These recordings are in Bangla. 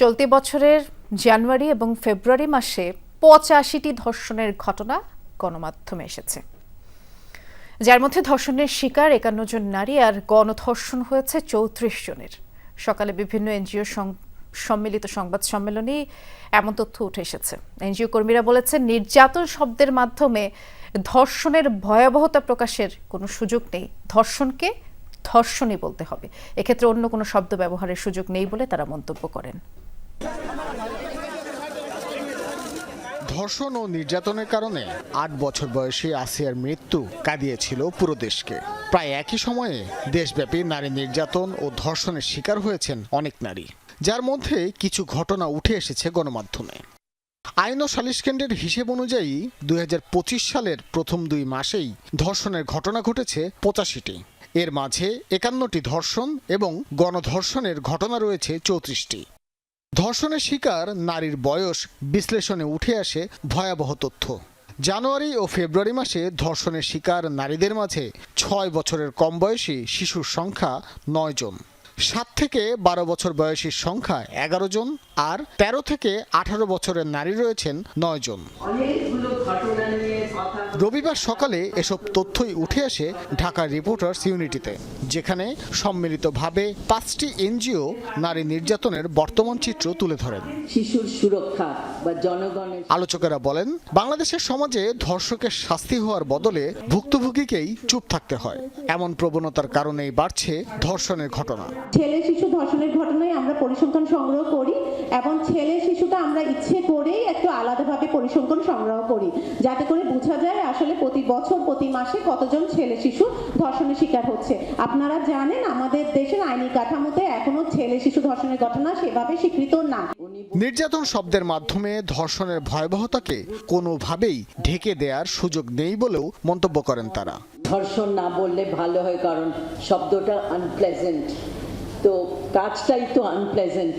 চলতি বছরের জানুয়ারি এবং ফেব্রুয়ারি মাসে পঁচাশিটি ধর্ষণের ঘটনা গণমাধ্যমে এসেছে। যার মধ্যে ধর্ষণের শিকার একান্ন জন নারী আর গণধর্ষণ হয়েছে চৌত্রিশ জনের। সকালে বিভিন্ন এনজিও সম্মিলিত সংবাদ সম্মেলনেই এমন তথ্য উঠে এসেছে। এনজিও কর্মীরা বলেছেন, নির্যাতন শব্দের মাধ্যমে ধর্ষণের ভয়াবহতা প্রকাশের কোনো সুযোগ নেই। ধর্ষণকে ধর্ষণই বলতে হবে। এক্ষেত্রে অন্য কোনো শব্দ ব্যবহারের সুযোগ নেই বলে তারা মন্তব্য করেন। ধর্ষণ ও নির্যাতনের কারণে আট বছর বয়সী আসিয়ার মৃত্যু কাঁদিয়েছিল পুরো দেশকে। প্রায় একই সময়ে দেশব্যাপী নারী নির্যাতন ও ধর্ষণের শিকার হয়েছেন অনেক নারী। যার মধ্যে কিছু ঘটনা উঠে এসেছে গণমাধ্যমে। আইন ও সালিশ কেন্দ্রের হিসেব অনুযায়ী দুই হাজার পঁচিশ সালের প্রথম দুই মাসেই ধর্ষণের ঘটনা ঘটেছে পঁচাশিটি। এর মাঝে একান্নটি ধর্ষণ এবং গণধর্ষণের ঘটনা রয়েছে চৌত্রিশটি। ধর্ষণের শিকার নারীর বয়স বিশ্লেষণে উঠে আসে ভয়াবহ তথ্য। জানুয়ারি ও ফেব্রুয়ারি মাসে ধর্ষণের শিকার নারীদের মাঝে ছয় বছরের কম বয়সী শিশুর সংখ্যা নয় জন। সাত থেকে বারো বছর বয়সীর সংখ্যা এগারো জন আর ১৩ থেকে আঠারো বছরের নারী রয়েছেন নয় জন। অনেকগুলো ঘটনা রবিবার সকালে এসব তথ্যই উঠে আসে ঢাকার রিপোর্টার্স ইউনিটিতে যেখানে সম্মিলিতভাবে পাঁচটি এনজিও নারী নির্যাতনের বর্তমান চিত্র তুলে ধরেন। শিশুর সুরক্ষা বা জনগণের আলোচকেরা বলেন বাংলাদেশের সমাজে ধর্ষকের শাস্তি হওয়ার বদলে ভুক্তভোগীকেই চুপ থাকতে হয়। এমন প্রবণতার কারণেই বাড়ছে ধর্ষণের ঘটনা। ছেলে শিশু ধর্ষণের ঘটনায় আমরা পরিসংখ্যান সংগ্রহ করি এবং ছেলে শিশুটা আমরা ইচ্ছে করেই একটু আলাদাভাবে পরিসংখ্যান সংগ্রহ করি যাতে করে বোঝা যায় আসলে প্রতি বছর প্রতি মাসে কতজন ছেলে শিশু ধর্ষণের শিকার হচ্ছে? আপনারা জানেন আমাদের দেশের আইনি কাঠামোতে এখনও ছেলে শিশু ধর্ষণের ঘটনা সেভাবে স্বীকৃত না। নির্যাতন শব্দের মাধ্যমে ধর্ষণের ভয়াবহতাকে কোনোভাবেই ঢেকে দেওয়ার সুযোগ নেই বলেও মন্তব্য করেন তারা। ধর্ষণ না বললে ভালো হয় কারণ শব্দটা আনপ্লেজেন্ট তো কাজটাই তো আনপ্লেজেন্ট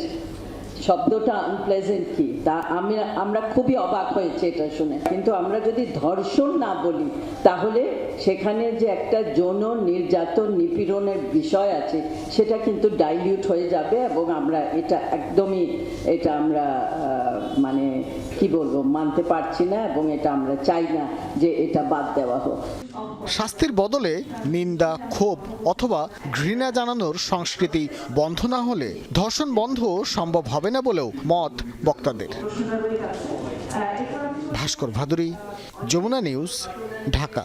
শব্দটা আনপ্লেজেন্ট কি? তা আমি, আমরা খুবই অবাক হয়েছে এটা শুনে। কিন্তু আমরা যদি ধর্ষণ না বলি, তাহলে সেখানে যে একটা যৌন নির্যাতন নিপীড়নের বিষয় আছে, সেটা কিন্তু ডাইলিউট হয়ে যাবে এবং আমরা এটা একদমই, এটা আমরা মানে কি বলব, মানতে পারছি না এবং এটা আমরা চাই না যে এটা বাদ দেওয়া হোক। শাস্তির বদলে নিন্দা, ক্ষোভ অথবা ঘৃণা জানানোর সংস্কৃতি বন্ধ না হলে ধর্ষণ বন্ধ সম্ভব হবে না বলেও মত বক্তাদের। ভাস্কর ভাদুরী যমুনা নিউজ ঢাকা।